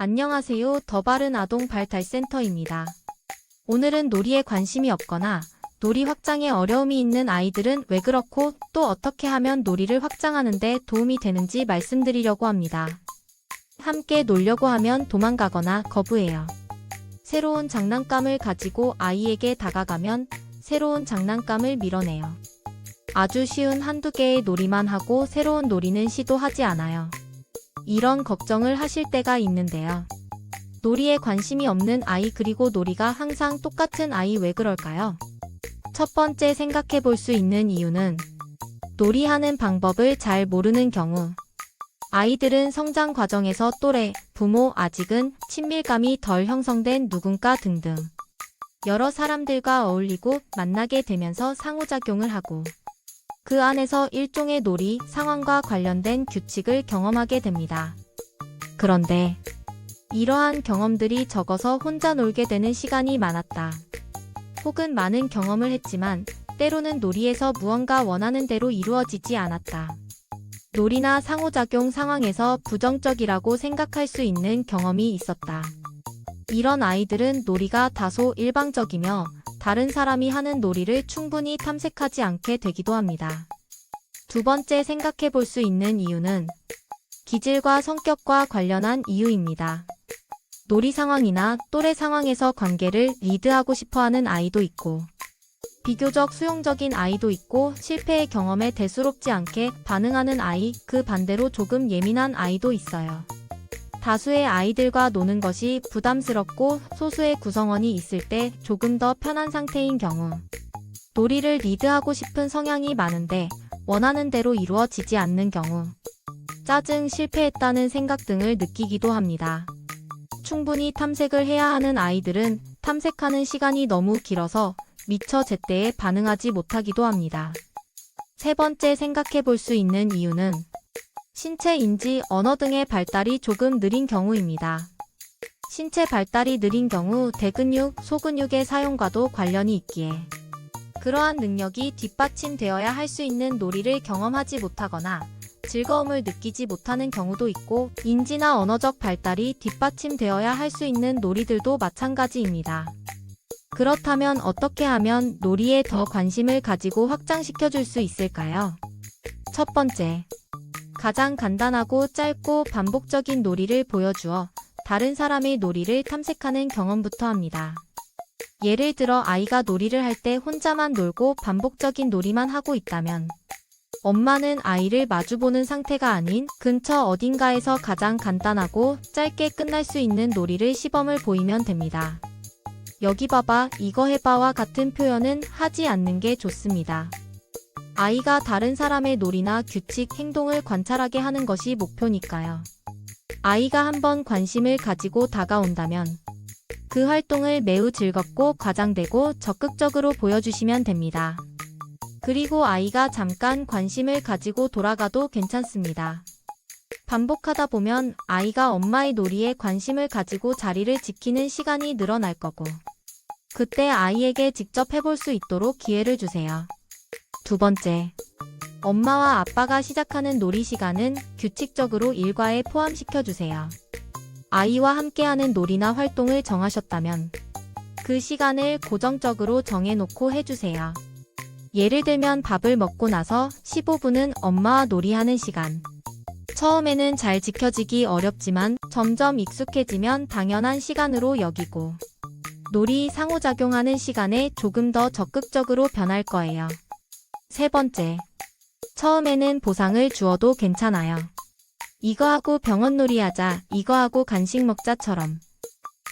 안녕하세요. 더 바른 아동 발달센터입니다. 오늘은 놀이에 관심이 없거나 놀이 확장에 어려움이 있는 아이들은 왜 그렇고 또 어떻게 하면 놀이를 확장하는데 도움이 되는지 말씀드리려고 합니다. 함께 놀려고 하면 도망가거나 거부해요. 새로운 장난감을 가지고 아이에게 다가가면 새로운 장난감을 밀어내요. 아주 쉬운 한두 개의 놀이만 하고 새로운 놀이는 시도하지 않아요. 이런 걱정을 하실 때가 있는데요. 놀이에 관심이 없는 아이 그리고 놀이가 항상 똑같은 아이 왜 그럴까요? 첫 번째 생각해 볼 수 있는 이유는 놀이하는 방법을 잘 모르는 경우 아이들은 성장 과정에서 또래, 부모, 아직은 친밀감이 덜 형성된 누군가 등등 여러 사람들과 어울리고 만나게 되면서 상호작용을 하고 그 안에서 일종의 놀이, 상황과 관련된 규칙을 경험하게 됩니다. 그런데 이러한 경험들이 적어서 혼자 놀게 되는 시간이 많았다. 혹은 많은 경험을 했지만 때로는 놀이에서 무언가 원하는 대로 이루어지지 않았다. 놀이나 상호작용 상황에서 부정적이라고 생각할 수 있는 경험이 있었다. 이런 아이들은 놀이가 다소 일방적이며 다른 사람이 하는 놀이를 충분히 탐색하지 않게 되기도 합니다. 두 번째 생각해 볼 수 있는 이유는 기질과 성격과 관련한 이유입니다. 놀이 상황이나 또래 상황에서 관계를 리드하고 싶어 하는 아이도 있고, 비교적 수용적인 아이도 있고, 실패의 경험에 대수롭지 않게 반응하는 아이, 그 반대로 조금 예민한 아이도 있어요. 다수의 아이들과 노는 것이 부담스럽고 소수의 구성원이 있을 때 조금 더 편한 상태인 경우 놀이를 리드하고 싶은 성향이 많은데 원하는 대로 이루어지지 않는 경우 짜증, 실패했다는 생각 등을 느끼기도 합니다. 충분히 탐색을 해야 하는 아이들은 탐색하는 시간이 너무 길어서 미처 제때에 반응하지 못하기도 합니다. 세 번째 생각해 볼 수 있는 이유는 신체 인지, 언어 등의 발달이 조금 느린 경우입니다. 신체 발달이 느린 경우 대근육, 소근육의 사용과도 관련이 있기에 그러한 능력이 뒷받침되어야 할 수 있는 놀이를 경험하지 못하거나 즐거움을 느끼지 못하는 경우도 있고 인지나 언어적 발달이 뒷받침되어야 할 수 있는 놀이들도 마찬가지입니다. 그렇다면 어떻게 하면 놀이에 더 관심을 가지고 확장시켜 줄 수 있을까요? 첫 번째, 가장 간단하고 짧고 반복적인 놀이를 보여주어 다른 사람의 놀이를 탐색하는 경험부터 합니다. 예를 들어 아이가 놀이를 할 때 혼자만 놀고 반복적인 놀이만 하고 있다면 엄마는 아이를 마주보는 상태가 아닌 근처 어딘가에서 가장 간단하고 짧게 끝날 수 있는 놀이를 시범을 보이면 됩니다. 여기 봐봐, 이거 해봐와 같은 표현은 하지 않는 게 좋습니다. 아이가 다른 사람의 놀이나 규칙, 행동을 관찰하게 하는 것이 목표니까요. 아이가 한번 관심을 가지고 다가온다면 그 활동을 매우 즐겁고 과장되고 적극적으로 보여주시면 됩니다. 그리고 아이가 잠깐 관심을 가지고 돌아가도 괜찮습니다. 반복하다 보면 아이가 엄마의 놀이에 관심을 가지고 자리를 지키는 시간이 늘어날 거고, 그때 아이에게 직접 해볼 수 있도록 기회를 주세요. 두 번째, 엄마와 아빠가 시작하는 놀이 시간은 규칙적으로 일과에 포함시켜 주세요. 아이와 함께하는 놀이나 활동을 정하셨다면 그 시간을 고정적으로 정해놓고 해주세요. 예를 들면 밥을 먹고 나서 15분은 엄마와 놀이하는 시간. 처음에는 잘 지켜지기 어렵지만 점점 익숙해지면 당연한 시간으로 여기고 놀이 상호작용하는 시간에 조금 더 적극적으로 변할 거예요. 세 번째. 처음에는 보상을 주어도 괜찮아요. 이거 하고 병원 놀이 하자, 이거 하고 간식 먹자처럼.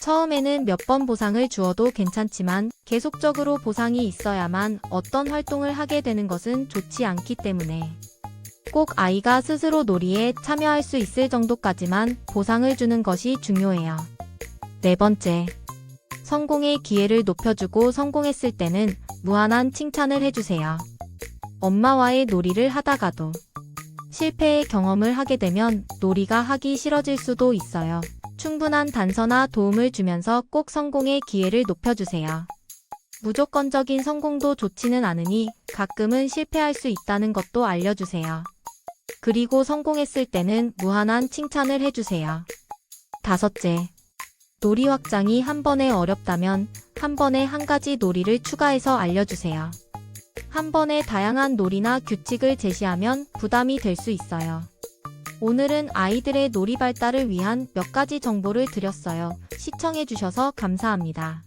처음에는 몇 번 보상을 주어도 괜찮지만 계속적으로 보상이 있어야만 어떤 활동을 하게 되는 것은 좋지 않기 때문에 꼭 아이가 스스로 놀이에 참여할 수 있을 정도까지만 보상을 주는 것이 중요해요. 네 번째. 성공의 기회를 높여주고 성공했을 때는 무한한 칭찬을 해주세요. 엄마와의 놀이를 하다가도 실패의 경험을 하게 되면 놀이가 하기 싫어질 수도 있어요. 충분한 단서나 도움을 주면서 꼭 성공의 기회를 높여주세요. 무조건적인 성공도 좋지는 않으니 가끔은 실패할 수 있다는 것도 알려주세요. 그리고 성공했을 때는 무한한 칭찬을 해주세요. 다섯째. 놀이 확장이 한 번에 어렵다면 한 번에 한 가지 놀이를 추가해서 알려주세요. 한 번에 다양한 놀이나 규칙을 제시하면 부담이 될 수 있어요. 오늘은 아이들의 놀이 발달을 위한 몇 가지 정보를 드렸어요. 시청해주셔서 감사합니다.